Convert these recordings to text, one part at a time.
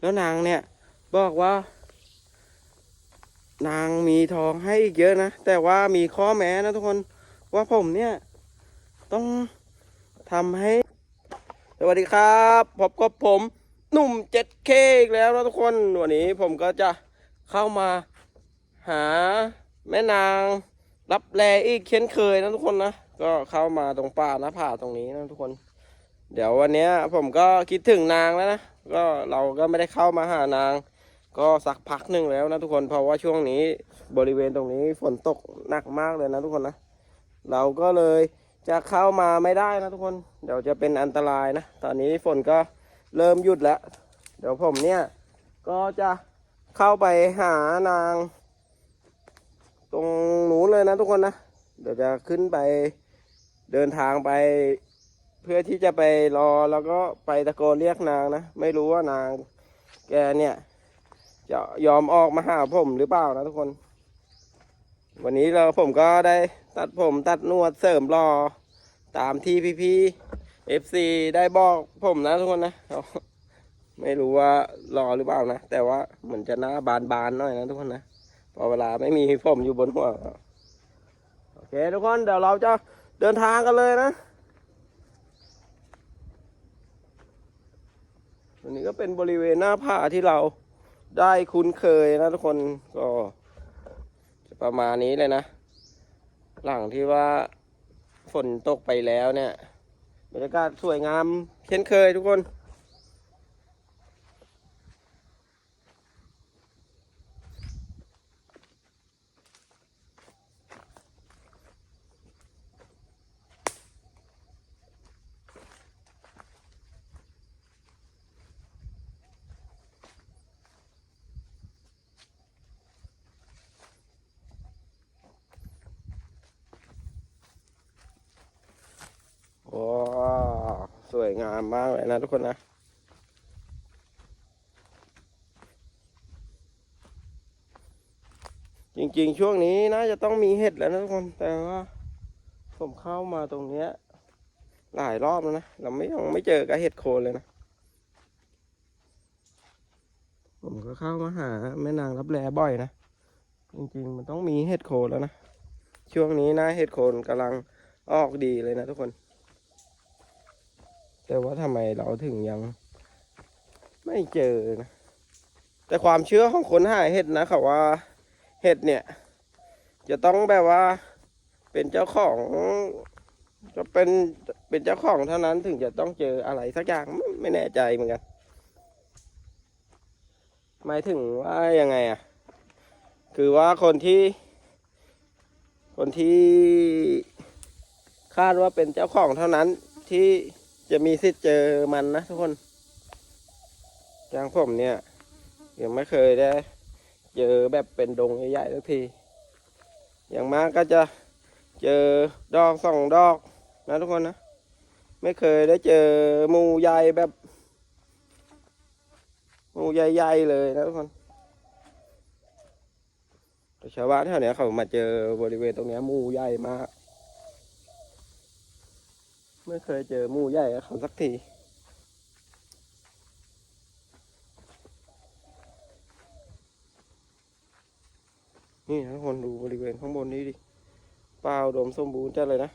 แล้วนางเนี่ยบอกว่า นางมีทองให้อีกเยอะนะ แต่ว่ามีข้อแม้นะทุกคนว่าผมเนี่ย ต้องทำให้ สวัสดีครับพบกับผมหนุ่ม 7K อีกแล้วนะทุกคน วันนี้ผมก็จะเข้ามาหาแม่นางรับแลอีกเช่นเคยนะทุกคนนะ ก็เข้ามาตรงป่าน้าผาตรงนี้นะทุกคน เดี๋ยววันนี้ผมก็คิดถึงนางแล้วนะ ก็เราก็ไม่ได้เข้ามาหานาง ก็สักพักหนึ่งแล้วนะทุกคนเพราะว่าช่วงนี้บริเวณตรงนี้ฝนตกหนักมากเลยนะทุกคนนะ เราก็เลยจะเข้ามาไม่ได้นะทุกคน เดี๋ยวจะเป็นอันตรายนะ ตอนนี้ฝนก็เริ่มหยุดแล้ว เดี๋ยวผมเนี่ยก็จะเข้าไปหานาง ตรงนู้นเลยนะทุกคนนะ เดี๋ยวจะขึ้นไปเดินทางไป เพื่อที่จะไปรอแล้วก็ไปตะโกนเรียกนางนะ ไม่รู้ว่านาง แกเนี่ย จะยอมออกมาหาผมหรือเปล่านะทุกคน วันนี้เราผมก็ได้ตัดผมตัดนวดเสริมรอ ตามที่พี่ๆเอฟซีได้บอกผมนะทุกคนนะไม่รู้ว่ารอหรือเปล่านะ แต่ว่าเหมือนจะหน้าบานๆหน่อยนะทุกคนนะพอเวลาไม่มีผมอยู่บนหัวโอเคทุกคนเดี๋ยวเราจะเดินทางกันเลยนะ อันนี้ก็เป็นบริเวณหน้าผาที่เราได้คุ้นเคยนะทุกคนก็จะประมาณนี้เลยนะ หลังที่ว่าฝนตกไปแล้วเนี่ยบรรยากาศสวยงามเช่นเคยทุกคน โอ้ส วยงามมากเลยนะทุกคนนะ จริงๆช่วงนี้น่าจะต้องมีเห็ดแล้วนะทุกคน แต่ว่าผมเข้ามาตรงเนี้ย หลายรอบแล้วนะ เราไม่ยังไม่เจอกับเห็ดโคนเลยนะ ผมก็เข้ามาหาแม่นางรับแลบ่อยนะ จริงๆมันต้องมีเห็ดโคนแล้วนะ ช่วงนี้นะเห็ดโคนกำลังออกดีเลยนะทุกคน แต่ว่าทำไมเราถึงยัง ไม่เจอนะ แต่ความเชื่อของคนหาเห็ดนะเขาว่าเห็ดเนี่ย จะต้องแบบว่าเป็นเจ้าของจะเป็นเป็นเจ้าของเท่านั้นถึงจะต้องเจออะไรสักอย่างไม่แน่ใจเหมือนกันหมายถึงว่ายังไงอะ คือว่าคนที่ คนที่คาดว่าเป็นเจ้าของเท่านั้นที่ จะมีสิทธิ์เจอมันนะทุกคนอย่างผมเนี่ยยังไม่เคยได้เจอแบบเป็นดงใหญ่ๆสักที อย่างมากก็จะเจอดอกสองดอกนะทุกคนนะ ไม่เคยได้เจอมูใหญ่แบบ มูใหญ่ๆเลยนะทุกคนชาวบ้านแถวเนี้ยเขามาเจอบริเวณตรงเนี้ยมูใหญ่มาก ไม่เคยเจอมูใหญ่กับเขาสักทีนี่นะทุกคนดูบริเวณข้างบนนี้ดิเปล่าดมสมบูรณ์จัดเลยนะ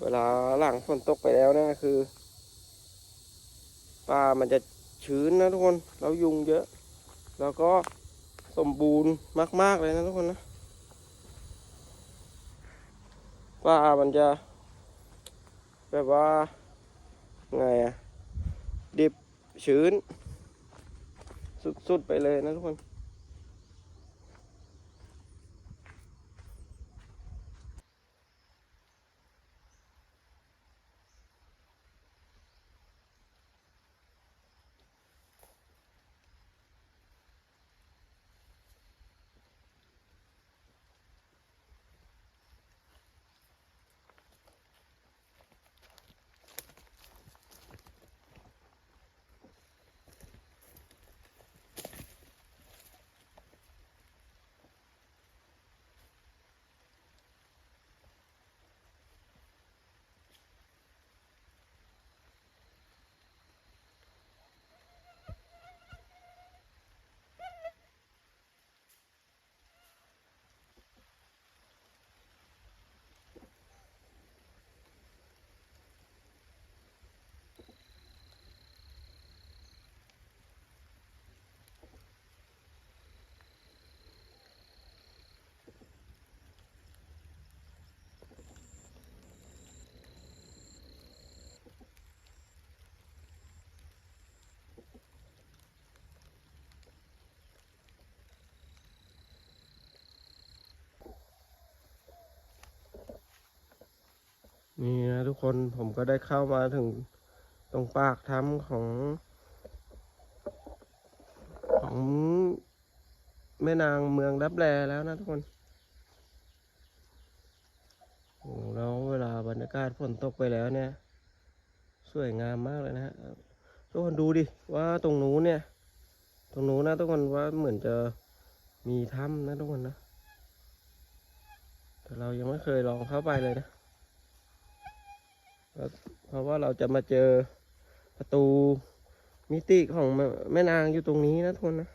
เวลาหลังฝนตกไปแล้วนี่ยคือป่ามันจะชื้นนะทุกคนแล้วยุงเยอะ แล้วก็สมบูรณ์มาก ๆ เลยนะทุกคนนะป่ามันจะ แบบว่าไงอะดิบชื้น สุด ๆ ไปเลยนะทุกคน นี่นะทุกคนผมก็ได้เข้ามาถึงตรงปากถ้ำของ ของแม่นางเมืองรับแลแล้วนะทุกคนโอ้แล้วเวลาบรรยากาศฝนตกไปแล้วเนี่ย สวยงามมากเลยนะฮะทุกคนดูดิว่าตรงนู้นเนี่ย ตรงนู้นนะทุกคนว่าเหมือนจะมีถ้ำนะทุกคนนะแต่เรายังไม่เคยลองเข้าไปเลยนะ เพราะว่าเราจะมาเจอประตูมิติของแม่นางอยู่ตรงนี้นะทุกคนนะ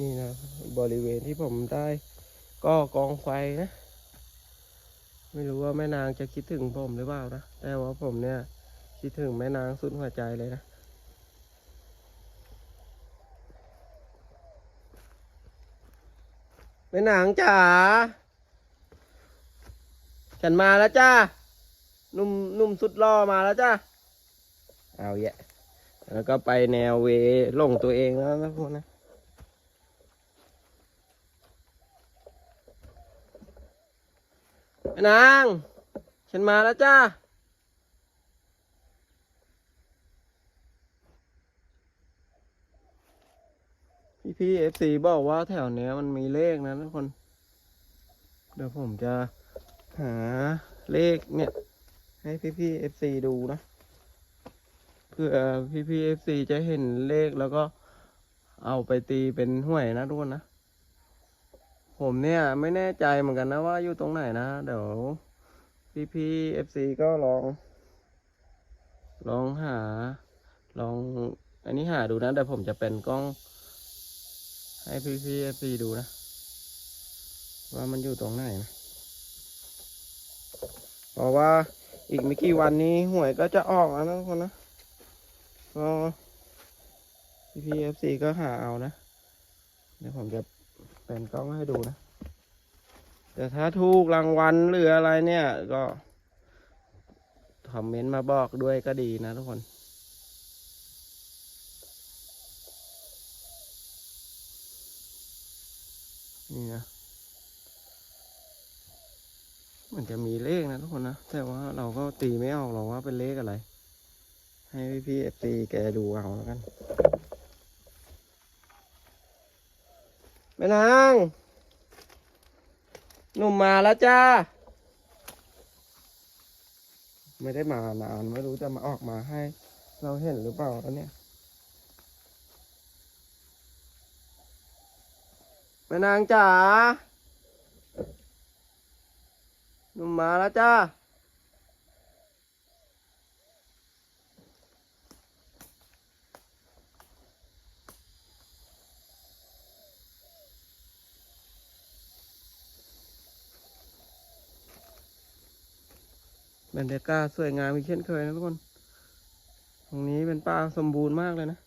นี่นะบริเวณที่ผมได้ก็กองไฟนะ ไม่รู้ว่าแม่นางจะคิดถึงผมหรือเปล่านะ แต่ว่าผมเนี่ย คิดถึงแม่นางสุดหัวใจเลยนะ แม่นางจ๋า ฉันมาแล้วจ้า นุ่มนุ่มสุดล่อมาแล้วจ้า เอาแยะ แล้วก็ไปแนวเวหลงตัวเองแล้วนะพวกนะ แม่นาง ฉันมาแล้วจ้าพี่พี่เอฟซีบอกว่าแถวเนี้ยมันมีเลขนะทุกคน เดี๋ยวผมจะหาเลขเนี่ย ให้พี่พี่เอฟซีดูนะเพื่อพี่พี่เอฟซีจะเห็นเลขแล้วก็เอาไปตีเป็นหวยนะทุกคนนะ ผมเนี่ยไม่แน่ใจเหมือนกันนะว่าอยู่ตรงไหนนะ เดี๋ยวพี่พี่เอฟซีก็ลอง ลองหา ลอง อันนี้หาดูนะเดี๋ยวผมจะเป็นกล้อง ให้พี่พี่เอฟซีดูนะ ว่ามันอยู่ตรงไหนนะเพราะว่าอีกไม่กี่วันนี้หวยก็จะออกแล้วนะคนนะก็พี่พีเอฟซีก็หาเอานะ เดี๋ยวผมจะ เป็นกล้องให้ดูนะแต่ถ้าถูกรางวัลหรืออะไรเนี่ย ก็คอมเมนต์มาบอกด้วยก็ดีนะทุกคน นี่นะมันจะมีเลขนะทุกคนนะ แต่ว่าเราก็ตีไม่ออกหรอกว่าเป็นเลขอะไร ให้พี่พี่เอฟซีแกดูเอาแล้วกัน แม่นางหนุ่มมาแล้วจ้า ไม่ได้มานานไม่รู้จะมาออกมาให้ เราเห็นหรือเปล่าแล้วเนี่ยแม่นางจ๋าหนุ่มมาแล้วจ้า บรรยากาศสวยงามอีกเช่นเคยนะทุกคน ตรงนี้เป็นป่าสมบูรณ์มากเลยนะ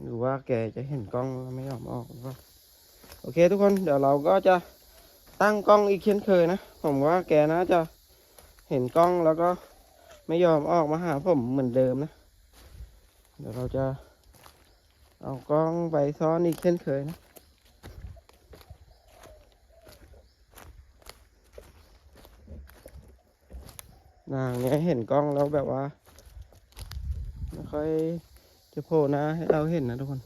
หรือว่าแกจะเห็นกล้องไม่ยอมออกหรือเปล่าโอเคทุกคนเดี๋ยวเราก็จะตั้งกล้องอีกเช่นเคยนะ ผมว่าแกน่าจะเห็นกล้องแล้วก็ไม่ยอมออกมาหาผมเหมือนเดิมนะ เดี๋ยวเราจะ เอากล้องไปซ้อนอีกเช่นเคยนะนางเนี่ยเห็นกล้องแล้วแบบว่าไม่ค่อยจะโผล่น้าให้เราเห็นนะทุกคน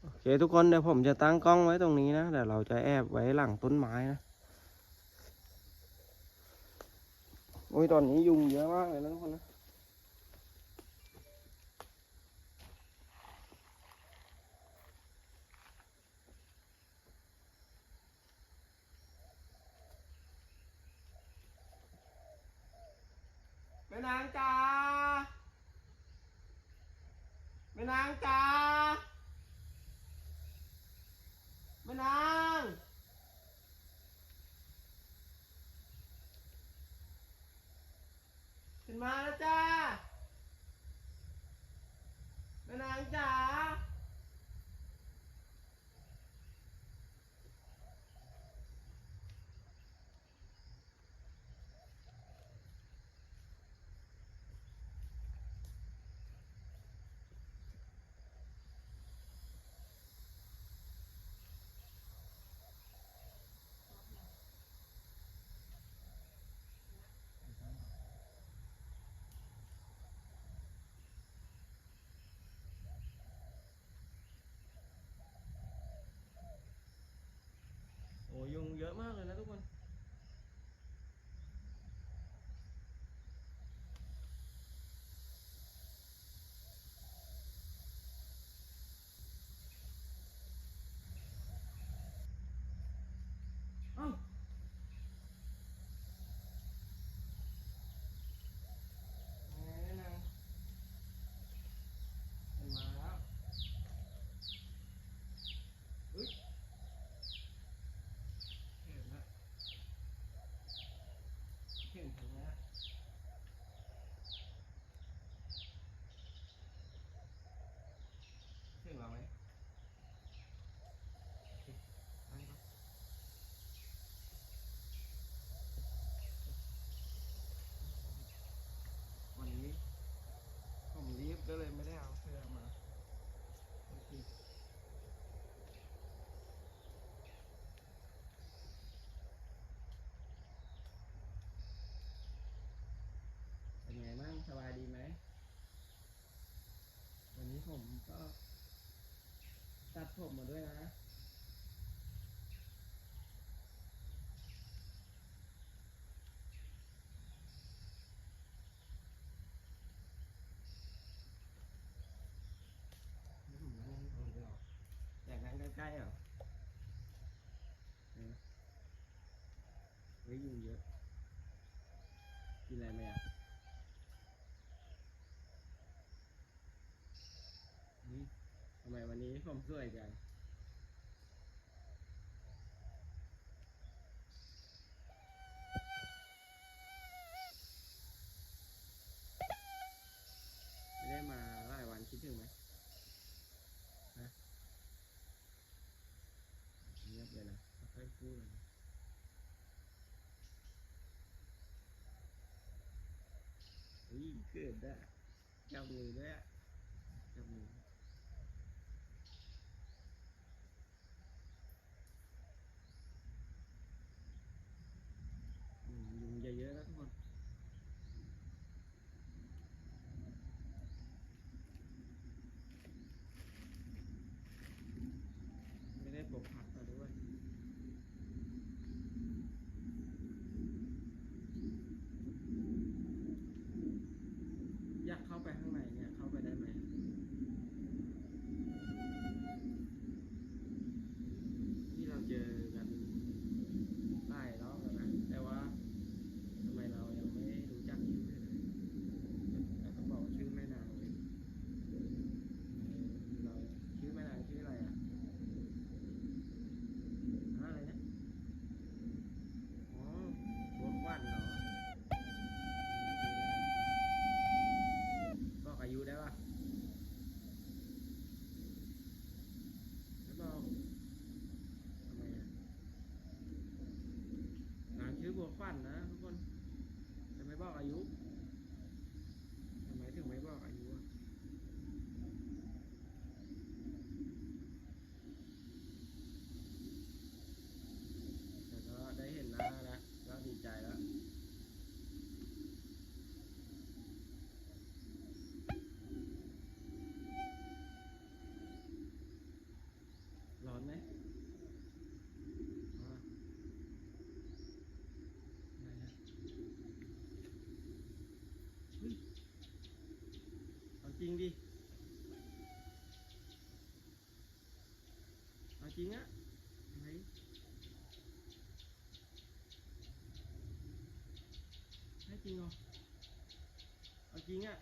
โอเคทุกคนเดี๋ยวผมจะตั้งกล้องไว้ตรงนี้นะเดี๋ยวเราจะแอบไว้หลังต้นไม้นะโอ้ยตอนนี้ยุงเยอะมากเลยนะทุกคนนะ มากเลยนะทุก ใกล้เหรอเฮ้ยยุงเยอะ กินอะไรไหมอะทำไมวันนี้ผมสวยจัง ขึ้นได้จับมือได้จับมือ né? จริงดิ เอาจริงอะไหนให้จริงเหรอ เอาจริงอะ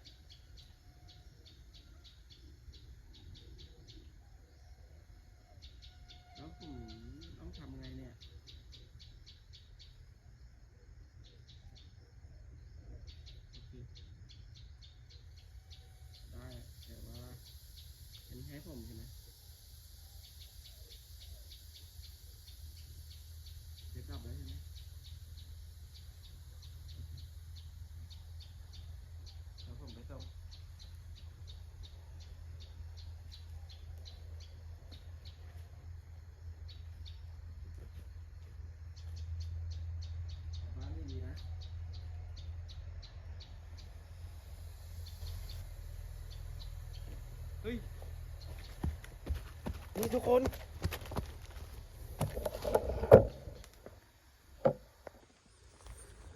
นี่ทุกคน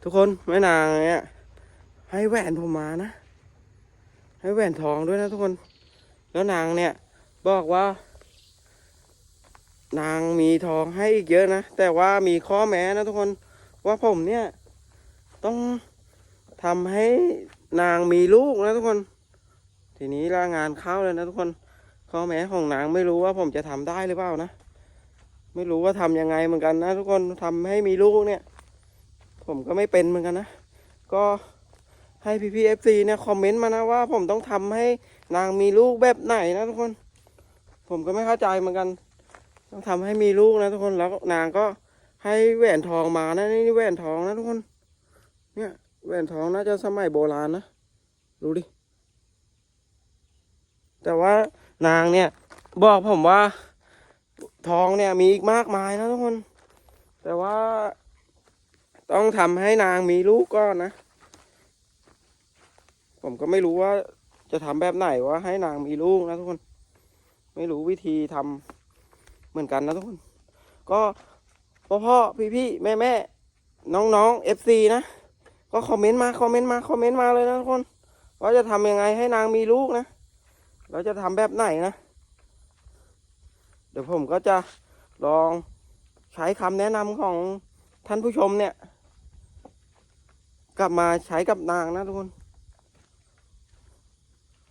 ทุกคนแม่นางเนี่ยให้แหวนผมมานะ ให้แหวนทองด้วยนะทุกคน แล้วนางเนี่ยบอกว่า นางมีทองให้อีกเยอะนะ แต่ว่ามีข้อแม้นะทุกคนว่าผมเนี่ย ต้องทำให้นางมีลูกนะทุกคน ทีนี้ละงานเข้าเลยนะทุกคน ข้อแม้ของนางไม่รู้ว่าผมจะทำได้หรือเปล่านะ ไม่รู้ว่าทำยังไงเหมือนกันนะ ทุกคนทำให้มีลูกเนี่ย ผมก็ไม่เป็นเหมือนกันนะ ก็ให้พี่พีเอฟซีเนี่ยคอมเมนต์มานะว่า ผมต้องทำให้นางมีลูกแบบไหนนะทุกคน ผมก็ไม่เข้าใจเหมือนกัน ต้องทำให้มีลูกนะทุกคนแล้วนางก็ให้แหวนทองมานะนี่แหวนทองนะทุกคน เนี่ยแหวนทองน่าจะสมัยโบราณนะดูดิแต่ว่า นางเนี่ย บอกผมว่า ทองเนี่ยมีอีกมากมายนะทุกคน แต่ว่าต้องทำให้นางมีลูกก่อนนะ ผมก็ไม่รู้ว่าจะทำแบบไหนว่าให้นางมีลูกนะทุกคน ไม่รู้วิธีทำเหมือนกันนะทุกคน ก็พ่อพ่อพี่พี่แม่แม่น้องน้องเอฟซีนะ ก็คอมเมนต์มา คอมเมนต์มา คอมเมนต์มาเลยนะทุกคน ว่าจะทำยังไงให้นางมีลูกนะ เราจะทำแบบไหนนะ เดี๋ยวผมก็จะลองใช้คำแนะนำของท่านผู้ชมเนี่ย กลับมาใช้กับนางนะทุกคน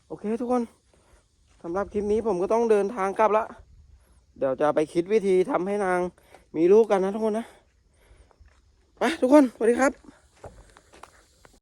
โอเคทุกคนสำหรับคลิปนี้ผมก็ต้องเดินทางกลับละ เดี๋ยวจะไปคิดวิธีทำให้นางมีลูกกันนะทุกคนนะ ไปทุกคนสวัสดีครับ